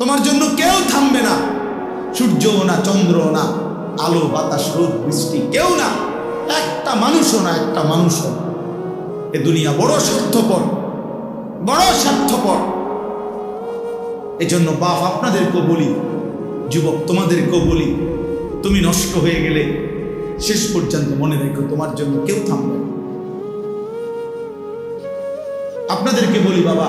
তোমার জন্য কেউ থামবে না। সূর্যও না চন্দ্রও না, আলো, বাতাস, রোদ, বৃষ্টি, কেউ না। একটা মানুষও না, একটা মানুষও। এ দুনিয়া বড় স্বার্থপর বড় স্বার্থপর। এজন্য বাপ, আপনাদেরকেও বলি, যুবক, তোমাদেরকেও বলি, তুমি নষ্ট হয়ে গেলে শেষ পর্যন্ত মনে রেখো, তোমার জন্য কেউ থামবে। আপনাদেরকে বলি, বাবা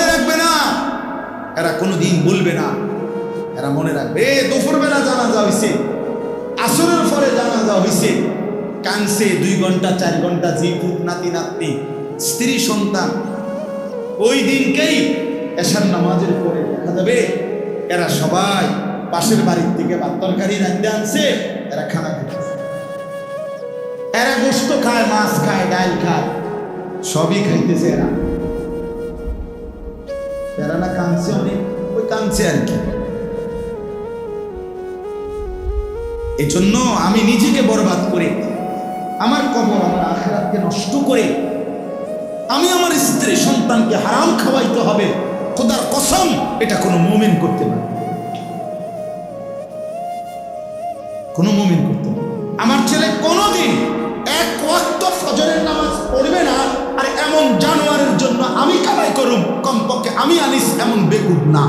এরা কোনোদিন বলবে না। এরা মনে রাখবে, এ, দুপুরবেলা জানাজা হয়েছে আসরের পরে জানাজা হয়েছে কানছে দুই ঘণ্টা, চার ঘণ্টা জি পুত নাতি, নাতনি, স্ত্রী, সন্তান। ওই দিনকেই এশার নামাজের পরে দেখা যাবে, এরা সবাই পাশের বাড়ির থেকে ভাত তরকারি রাখতে আনছে, এরা খানা খেতেছে এরা গোস্ত খায়, মাছ খায়, ডাল খায়, সবই খাইতেছে এরা। এরা না কাঁদছে অনেক ওই কাঁদছে আর কি এই জন্য আমি নিজেকে বরবাদ করে আমার কবর আমার আখেরাতকে নষ্ট করে আমি আমার স্ত্রী সন্তানকে হারাম খাওয়াইতে হবে। খোদার কসম এটা কোনো মুমিন করতে পারে না। কোনো মুমিন করতে পারে। আমার ছেলে কোনোদিন এক ওয়াক্ত ফজরের নামাজ পড়বে না। আর এমন জানোয়ারের জন্য আমি কমপক্ষে আমি আনিস এমন বেকুব না।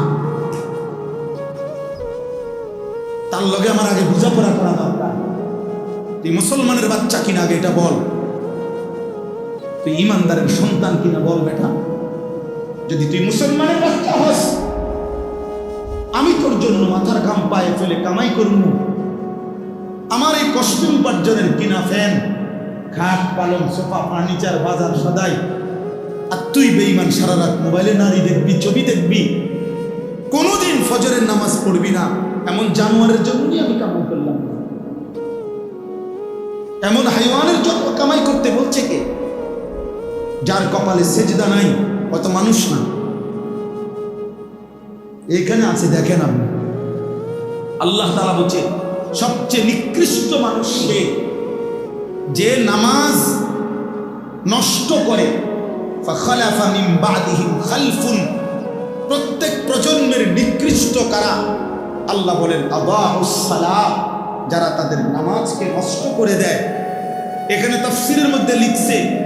তার লগে আমার আগে বোঝাপড়া করা দরকার। তুই মুসলমানের বাচ্চা কিনা আগে এটা বল। তুই ইমানদারের সন্তান কিনা বল বেটা। যদি তুই মুসলমানের বাচ্চা হস, আমি তোর জন্য মাথার ঘাম পায়ে ফেলে কামাই করব আমার এই কষ্ট উপার্জনের কিনা ফ্যান খাট পালং, সোফা, ফার্নিচার, বাজার, সদাই আর তুই বেইমান সারা রাত মোবাইলে নারী দেখবি, ছবি দেখবি। কোনোদিন ফজরের নামাজ পড়বি না। এমন জানোয়ারের জন্যই আমি কামাই করলাম এমন হাইওয়ানের জন্য কামাই করতে বলছে কে? যার কপালে সেজদা নাই অত মানুষ না। এখানে আছে, দেখেন আপনি। আল্লাহ তালা বলছে, সবচেয়ে নিকৃষ্ট মানুষ সে যে নামাজ নষ্ট করে। প্রত্যেক প্রজন্মের নিকৃষ্ট কারা? আল্লাহ বলেন আদাউসালাহ যারা তাদের নামাজকে নষ্ট করে দেয়। এখানে তাফসিরের মধ্যে লিখছে,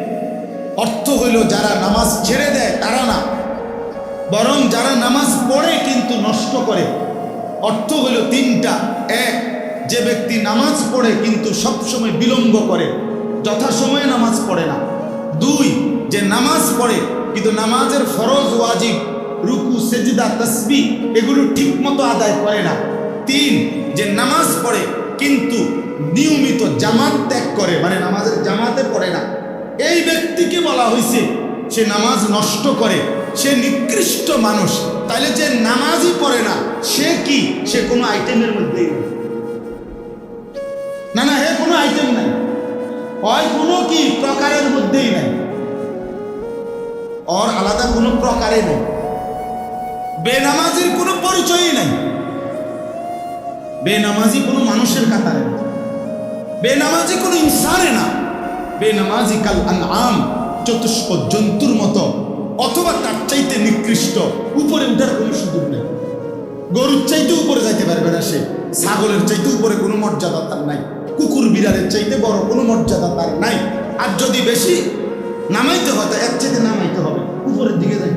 অর্থ হইল যারা নামাজ ছেড়ে দেয়, তারা না। বরং যারা নামাজ পড়ে কিন্তু নষ্ট করে। অর্থ হইল তিনটা। এক, যে ব্যক্তি নামাজ পড়ে কিন্তু সবসময় বিলম্ব করে, যথাসময়ে নামাজ পড়ে না। দুই যে নামাজ পড়ে, কিন্তু নামাজের ফরজ ওয়াজিব রুকু, সেজদা তসবি এগুলো ঠিক মতো আদায় করে না। তিন, যে নামাজ পড়ে, কিন্তু নিয়মিত জামাত ত্যাগ করে মানে নামাজের জামাতে পড়ে না। এই ব্যক্তিকে বলা হয়েছে সে নামাজ নষ্ট করে, সে নিকৃষ্ট মানুষ। তাহলে যে নামাজই পড়ে না, সে কি? সে কোনো আইটেমের মধ্যেই না না, হে, কোনো আইটেম নাই। হয় কোনো কি, প্রকারের মধ্যেই নাই। ওর আলাদা কোনো প্রকারে নেই বেনামাজির কোনো পরিচয়ই নাই বেনামাজি কোনো মানুষের কাতারে না বেনামাজি কোনো ইনসানে না বেনামাজি কাল আম চতুষ্প জন্তুর মতো অথবা তার চাইতে নিকৃষ্ট উপরে উঠার কোনো সুযোগ নেই গরুর চাইতে উপরে যাইতে পারবে না সে ছাগলের চাইতে উপরে কোনো মর্যাদা তার নাই কুকুর বিড়ালের চাইতে বড় কোনো মর্যাদা তার নাই আর যদি বেশি নামাইতে হয় এক চাইতে নামাইতে হবে। উপরের দিকে যাই।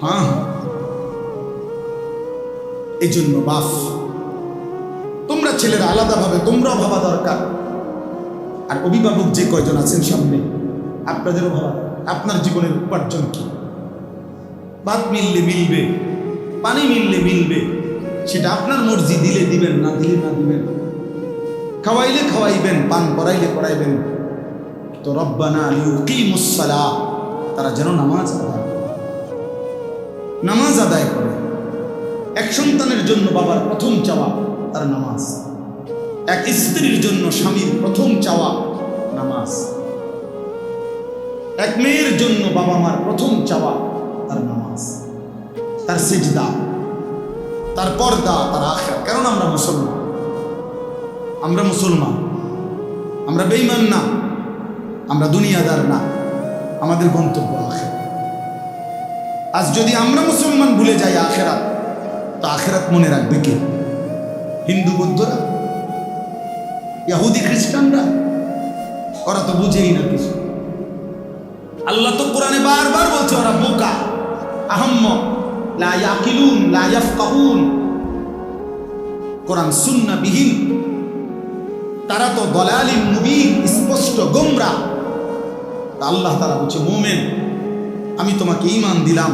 হ্যাঁ। এই জন্য বাফ তোমরা ছেলেরা আলাদাভাবে, তোমরাও ভাবা দরকার। আর অভিভাবক যে কয়জন আছেন সামনে, আপনাদেরও ভাবা আপনার জীবনের উপার্জন কি? ভাত মিললে মিলবে, পানি মিললে মিলবে, সেটা আপনার মর্জি, দিলে দিবেন, না দিলে না দিবেন। খাওয়াইলে খাওয়াইবেন, পান করাইলে করাইবেন। তো রব্বানা লিউকিমুসসালাহ তারা যেন নামাজ আদায় করে। নামাজ আদায় করে। এক সন্তানের জন্য বাবার প্রথম চাওয়া, তার নামাজ। এক স্ত্রীর জন্য স্বামীর প্রথম চাওয়া, নামাজ। এক মেয়ের জন্য বাবা মার প্রথম চাওয়া, তার নামাজ। তার সিজদা, তার পর্দা, তার আখের কারণ আমরা মুসলমান। আমরা মুসলমান, আমরা বেইমান না, আমরা দুনিয়াদার না, আমাদের গন্তব্য আখের আজ যদি আমরা মুসলমান ভুলে যাই আখেরাত, তো আখেরাত মনে রাখবে কে? হিন্দু বৌদ্ধরা? ইহুদি খ্রিস্টানরা? ওরা তো বুঝেই না কিছু। আল্লাহ তো কোরআনে বারবার বলছে, ওরা বোকা, আহম্ম, লা ইয়াকিলুন, লা ইয়াফকাহুন। কোরআন সুন্না বিহীন তারা তো দলালিম মুবিন, স্পষ্ট গোমরা। আল্লাহ তারা বলছে, মোমেন, আমি তোমাকে ইমান দিলাম,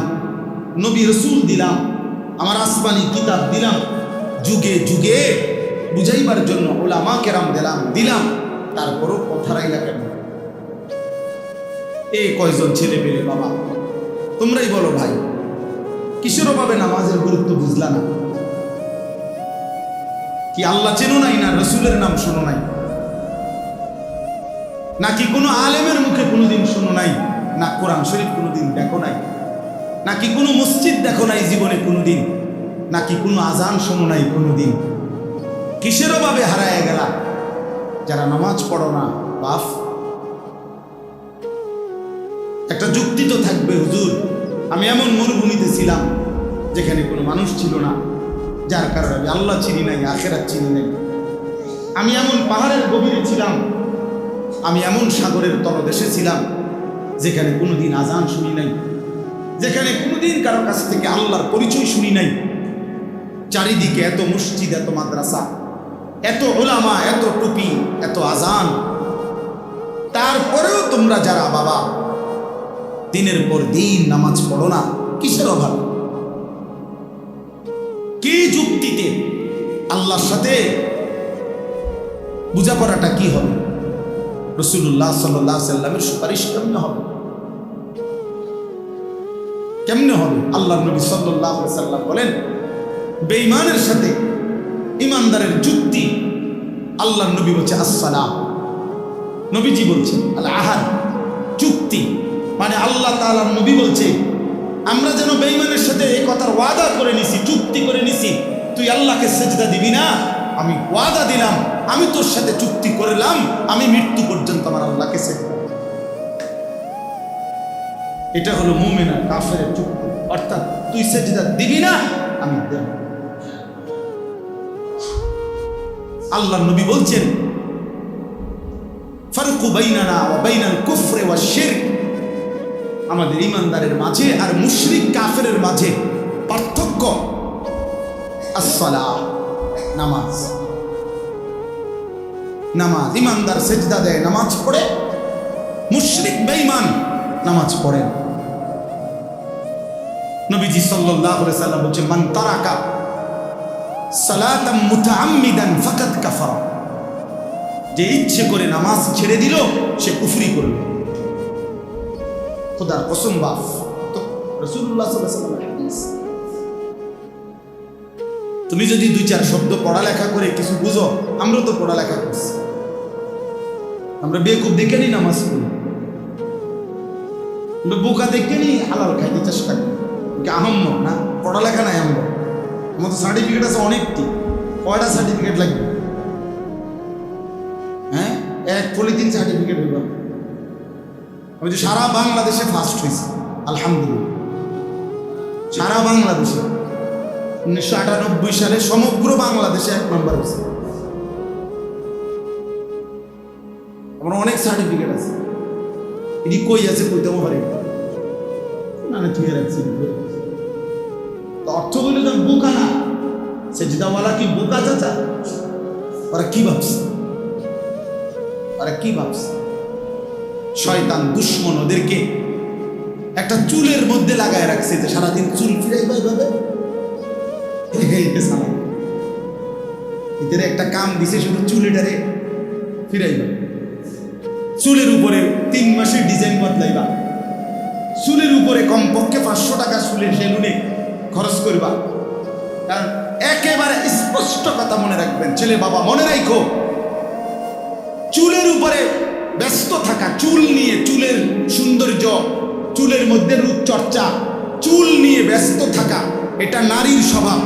নবী রসুল দিলাম, আমার আসমানি কিতাব দিলাম, যুগে যুগে বুঝাইবার জন্য ওলামা কেরাম দিলাম দিলাম, তারপরও কথা রাইলা কেন এ কয়জন ছেলে পেলে বাবা? তোমরাই বলো ভাই, কিসের অভাবে নামাজের গুরুত্ব বুঝলা না? কি আল্লাহ চেনো নাই না রসুলের নাম শোনো নাই? নাকি কোনো আলেমের মুখে কোনোদিন শোনো নাই? না, কোরআন শরীফ কোনোদিন দেখো নাই? নাকি কোনো মসজিদ দেখো নাই জীবনে কোনোদিন? নাকি কোনো আজান শোনো নাই কোনোদিন? কিসের অভাবে হারায় গেলা? যারা নামাজ পড়ো না, বাফ। একটা যুক্তি তো থাকবে, হুজুর। আমি এমন মরুভূমিতে ছিলাম যেখানে কোনো মানুষ ছিল না। যার কারণে আমি আল্লাহ চিনি নাই, আখেরাত চিনি নাই। আমি এমন পাহাড়ের গভীরে ছিলাম, আমি এমন সাগরের তলদেশে ছিলাম, যেখানে কোনোদিন আজান শুনি নাই, যেখানে কোনোদিন কারও কাছ থেকে আল্লাহর পরিচয় শুনি নাই। চারিদিকে এত মসজিদ, এত মাদ্রাসা, এত ওলামা, এত টুপি, এত আজান তারপরেও তোমরা যারা বাবা, দিনের পর দিন নামাজ পড়ো না, কিসের অভাব? কি যুক্তিতে আল্লাহর সাথে বোঝাপড়াটা কি হবে? রসুল্লাহ সাল্লাহ সাল্লামের সুপারিশ কেমনে হবে? কেমনে হবে? আল্লাহ নবী সাল্লাহ সাল্লাম বলেন, বেঈমানের সাথে ইমানদারের যুক্তি আল্লাহ নবী বলছে আসসালাম। নবীজি বলছে আল্লাহ আহার চুক্তি মানে আল্লাহ তাআলার নবী বলছে আমরা যেন বেঈমানের সাথে এই কথার ওয়াদা করে নিছি, চুক্তি করে নিছি, তুই আল্লাহকে সেজদা দিবি না? আমি ওয়াদা দিলাম, আমি তোর সাথে চুক্তি করলাম, আমি মৃত্যু পর্যন্ত আমার আল্লাহকে সেজদা এটা হলো মুমিন কাফের চুক্তি। অর্থাৎ তুই সেজদা দিবি না, আমি দেব আল্লাহ নবী বলছেন, ফারুকু বাইনানা ওয়া বাইনাল কুফরে ওয়া শিরক। আমাদের ইমানদারের মাঝে আর মুশরিক কাফেরের মাঝে পার্থক্য। আসসালা নামাজ। নামাজ। ইমানদার সেজদা দেয়, নামাজ পড়ে। মুশরিক বেঈমান, নামাজ পড়েন নবীজি সাল্লাল্লাহু আলাইহি সাল্লাম বলছে মান তারাকা সালাতাম মুতাআম্মিদান ফাকাদ কাফারা। যে ইচ্ছে করে নামাজ ছেড়ে দিল, সে কুফরি করল খোদার কসম তো রসুল্লাহ তুমি যদি দুই চার শব্দ পড়ালেখা করে কিছু বুঝো আমরা তো পড়ালেখা করছি। আমরা বেকুব দেখে নিই নামাজ পড়ি। আমরা বোকা দেখে নি হালাল খাইতে চেষ্টা করি। আহম্ম, না, পড়ালেখা নাই আমরা। আমার তো সার্টিফিকেট আছে অনেকটি। কয়টা সার্টিফিকেট লাগবে? হ্যাঁ? এক পলিথিন সার্টিফিকেট হইব আমি যে সারা বাংলাদেশে ফার্স্ট হয়েছি, আলহামদুলিল্লাহ। সারা বাংলাদেশে। উনিশশো আটানব্বই সালে সমগ্র বাংলাদেশে এক নম্বর হয়েছে। আমার অনেক সার্টিফিকেট আছে। এটি কই আছে কইতেও পারি না। না তুই রাখছি তো অর্থ বলে তো বোকা না। সে জিদাওয়ালা কি বোকা চাচা? ওরা কি ভাবছে? ওরা কি ভাবছে? শয়তান দুশ্মন ওদেরকে একটা চুলের মধ্যে লাগায় রাখছে যে সারাদিন চুল ফিরাইবা এদের একটা কাম দিছে, শুধু চুলিটারে ফিরাইবা চুলের উপরে তিন মাসের ডিজাইন বদলাইবা চুলের উপরে কমপক্ষে পাঁচশো টাকা চুলের সেলুনে খরচ করবা। কারণ একেবারে স্পষ্ট কথা মনে রাখবেন, ছেলে বাবা মনে রাখো চুলের উপরে ব্যস্ত থাকা, চুল নিয়ে চুলের সৌন্দর্য, চুলের মধ্যে রূপচর্চা, চুল নিয়ে ব্যস্ত থাকা, এটা নারীর স্বভাব।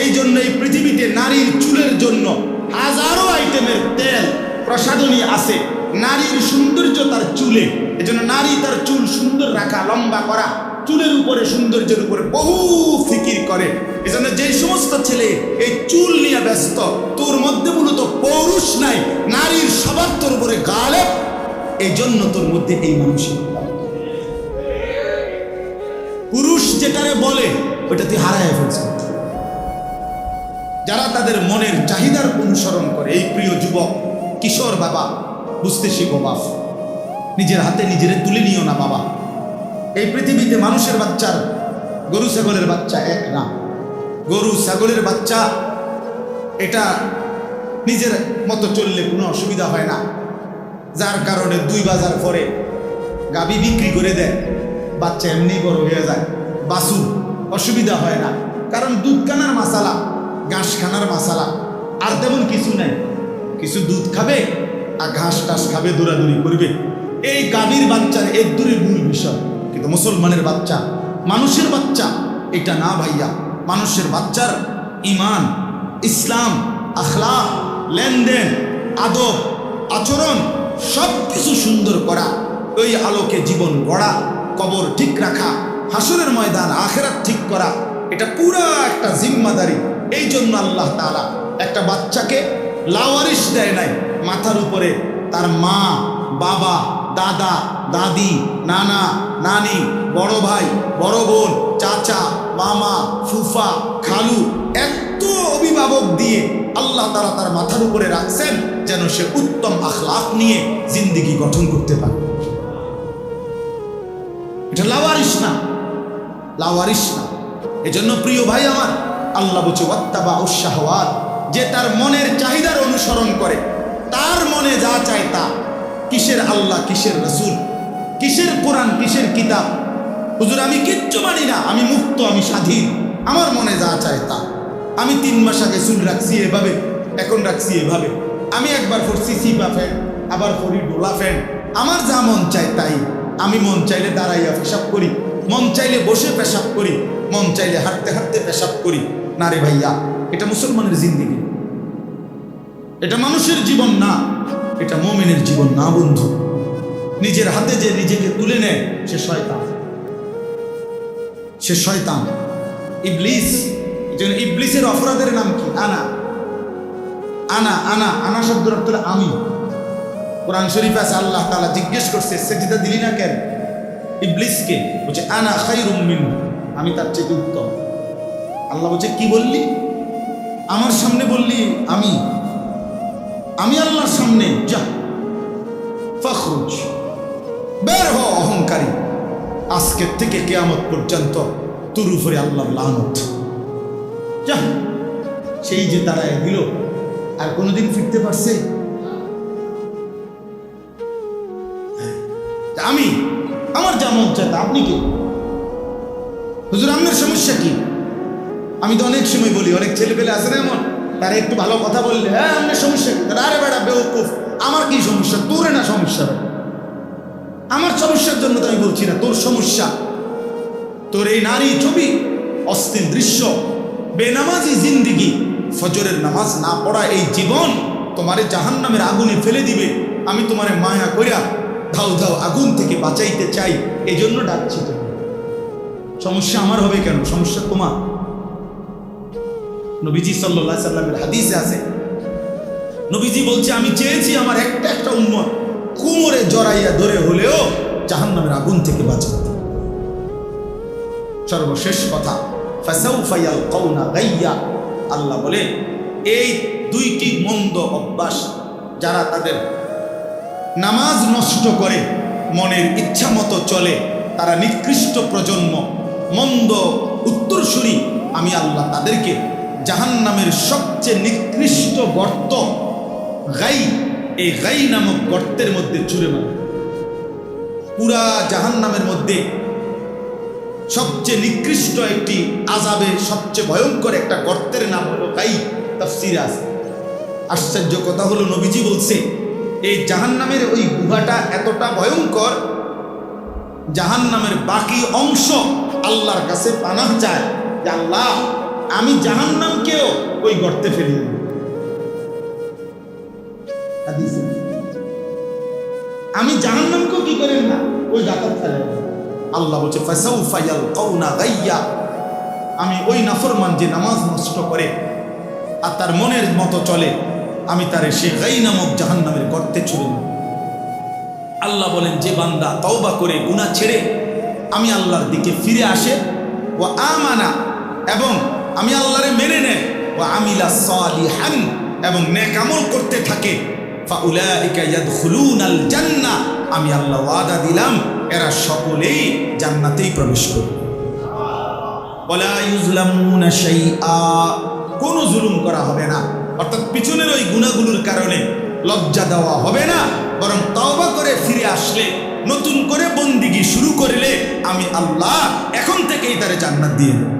এই জন্য এই পৃথিবীতে নারীর চুলের জন্য হাজারো আইটেমের তেল, প্রসাধনী আছে। নারীর সৌন্দর্য তার চুলে, এজন্য নারী তার চুল সুন্দর রাখা, লম্বা করা। চুলের উপরে, সৌন্দর্যের উপরে বহু ফিকির করে। এজন্য যে সমস্ত ছেলে এই চুল নিয়ে ব্যস্ত, তোর মধ্যে মূলত পৌরুষ নাই, নারীর সবার তোর উপরে গালে এই জন্য তোর মধ্যে এই মানসিকতা পুরুষ যেটারে বলে ওটা তুই হারায় ফেলছ যারা তাদের মনের চাহিদার অনুসরণ করে, এই প্রিয় যুবক, কিশোর বাবা, বুঝতে শিখো বাপ। নিজের হাতে নিজের তুলে নিও না বাবা। এই পৃথিবীতে মানুষের বাচ্চার গরু ছাগলের বাচ্চা এক না। গরু ছাগলের বাচ্চা, এটা নিজের মতো চললে কোনো অসুবিধা হয় না। যার কারণে দুই বাজার পরে গাবি বিক্রি করে দেয়, বাচ্চা এমনি বড় হয়ে যায়। বাসু অসুবিধা হয় না। কারণ দুধ কানার মশালা ঘাস খানার মশালা আর তেমন কিছু নেই। কিছু দুধ খাবে আর ঘাস টাস খাবে, দৌড়াদৌড়ি করবে। এই গাভীর বাচ্চার এর দূরে মূল বিষয়। মুসলমানের বাচ্চা, মানুষের বাচ্চা। এটা না ভাইয়া, মানুষের বাচ্চার ইমান, ইসলাম আখলা লেনদেন, আদব, আচরণ সব কিছু সুন্দর করা, ওই আলোকে জীবন গড়া, কবর ঠিক রাখা, হাসরের ময়দান আখেরাত ঠিক করা, এটা পুরা একটা জিম্মাদারি। এই জন্য আল্লাহ তাআলা একটা বাচ্চাকে লাওয়ারিস দেয় নাই, মাথার উপরে তার মা, বাবা দাদা, দাদি, নানা, নানি, বড় ভাই, বড় বোন, চাচা, মামা, ফুফা, খালু এত অভিভাবক দিয়ে আল্লাহ তারা তার মাথার উপরে রাখছেন যেন সে উত্তম আখলাক নিয়ে জিন্দিগি গঠন করতে পারে। এটা লাওয়ারিস না। লাওয়ারিস না। এজন্য প্রিয় ভাই আমার, আল্লাহ বলছে ওয়াত্তাবা উৎসাহওয়াত যে তার মনের চাহিদার অনুসরণ করে, তার মনে যা চায় তা। কিসের আল্লাহ, কিসের রসুল? কিসের কোরআন, কিসের কিতাব? হুজুর, আমি কিচ্ছু মানি না, আমি মুক্ত, আমি স্বাধীন। আমার মনে যা চায় তা। আমি তিন মাস আগে চুল রাখছি এভাবে, এখন রাখছি এভাবে। আমি একবার করছি সিপা ফ্যান, আবার করি ডোলা ফ্যান। আমার যা মন চায় তাই। আমি মন চাইলে দাঁড়াইয়া পেশাব করি। মন চাইলে বসে পেশাব করি। মন চাইলে হাঁটতে হাঁটতে পেশাব করি। না রে ভাইয়া, এটা মুসলমানের জিন্দিগি। এটা মানুষের জীবন না, এটা মোমেনের জীবন না, বন্ধু। নিজের হাতে যে নিজেকে তুলে নেয়, সে শয়তান। সে শয়তান। ইবলিস ইবলিসের অপরাধের নাম কি? আনা। আনা আনা আনা শব্দের অর্থ আমি। কোরআন শরীফ আছে, আল্লাহ তাআলা জিজ্ঞেস করছে সে সেজিদা দিলি না কেন? ইবলিসকে বলছে, আনা খাইরুম মিনহু আমি তার চেয়ে উত্তম। আল্লাহ বলছে, কি বললি? আমার সামনে বললি আমি। আমি আল্লাহর সামনে, যা। ফখরুজ। বের হ অহংকারী। আজকের থেকে কেয়ামত পর্যন্ত তোর উপরে আল্লাহর লানত। যা। সেই যে তারা দিল, আর কোনোদিন ফিরতে পারছে? আমি, আমার যা মন চায় আপনি কি হুজুর, আপনার সমস্যা কি? আমি তো অনেক সময় বলি, অনেক ছেলে পেলে আছে না এমন? তারা একটু ভালো কথা বললে হ্যাঁ আপনার সমস্যা কি? আরে বেড়া, বেউকুফ, আমার কি সমস্যা? তোরে না সমস্যা আমার সমস্যার জন্য তো আমি বলছি না, তোর সমস্যা। তোর এই নারী ছবি, অস্থির দৃশ্য, বেনামাজি জিন্দিগি, ফজরের নামাজ না পড়া এই জীবন তোমারে জাহান নামের আগুনে ফেলে দিবে। আমি তোমারে মায়া কইরা ধাও ধাও আগুন থেকে বাঁচাইতে চাই এই জন্য ডাকছি তো সমস্যা আমার হবে কেন? সমস্যা তোমার। নবীজি সাল্লাহ সাল্লামের হাদিসে আছে। নবীজি বলছে, আমি চেয়েছি আমার একটা একটা উন্মত কুমোরে জড়াইয়া ধরে হলেও জাহান্নামের আগুন থেকে বাঁচাতে সর্বশেষ কথা আল্লাহ বলে, এই দুইটি মন্দ অভ্যাস যারা তাদের নামাজ নষ্ট করে, মনের ইচ্ছা মতো চলে, তারা নিকৃষ্ট প্রজন্ম, মন্দ উত্তরসূরি, আমি আল্লাহ তাদেরকে জাহান্নামের সবচেয়ে নিকৃষ্ট গর্ত গাই। এই গাই নামক গর্তের মধ্যে ছুড়ে মারে। পুরা জাহান্নামের মধ্যে সবচেয়ে নিকৃষ্ট একটি আজাবের সবচেয়ে ভয়ঙ্কর একটা গর্তের নাম হলো গাই। তাফসির আছে। আশ্চর্য কথা হলো, নবীজি বলছে, এই জাহান্নামের ওই গুহাটা এতটা ভয়ঙ্কর, জাহান্নামের বাকি অংশ আল্লাহর কাছে পানাহ চায় যে আল্লাহ আমি জাহান্নামকেও ওই গর্তে ফেলি। আমি জাহান্নামকেও কি করেন না ওই গাতার ফেলেন। আল্লাহ বলছে আমি ওই নাফরমান যে নামাজ নষ্ট করে আর তার মনের মতো চলে আমি তারে সে গাই নামক জাহান্নামের গর্তে ছুড়ে। আল্লাহ বলেন যে বান্দা তওবা করে গুনাহ ছেড়ে আমি আল্লাহর দিকে ফিরে আসে ও আমানা এবং আমি আল্লাহরে মেনে নেয় ও আমিলা সালিহান, এবং নেকামল করতে থাকে। আমি আল্লাহ ওয়াদা দিলাম, এরা সকলেই জান্নাতেই প্রবেশ করবে। কোনো জুলুম করা হবে না। অর্থাৎ পিছনের ওই গুণাগুলোর কারণে লজ্জা দেওয়া হবে না, বরং তওবা করে ফিরে আসলে, নতুন করে বন্দিগি শুরু করলে আমি আল্লাহ এখন থেকেই তারে জান্নাত দিয়ে দেব।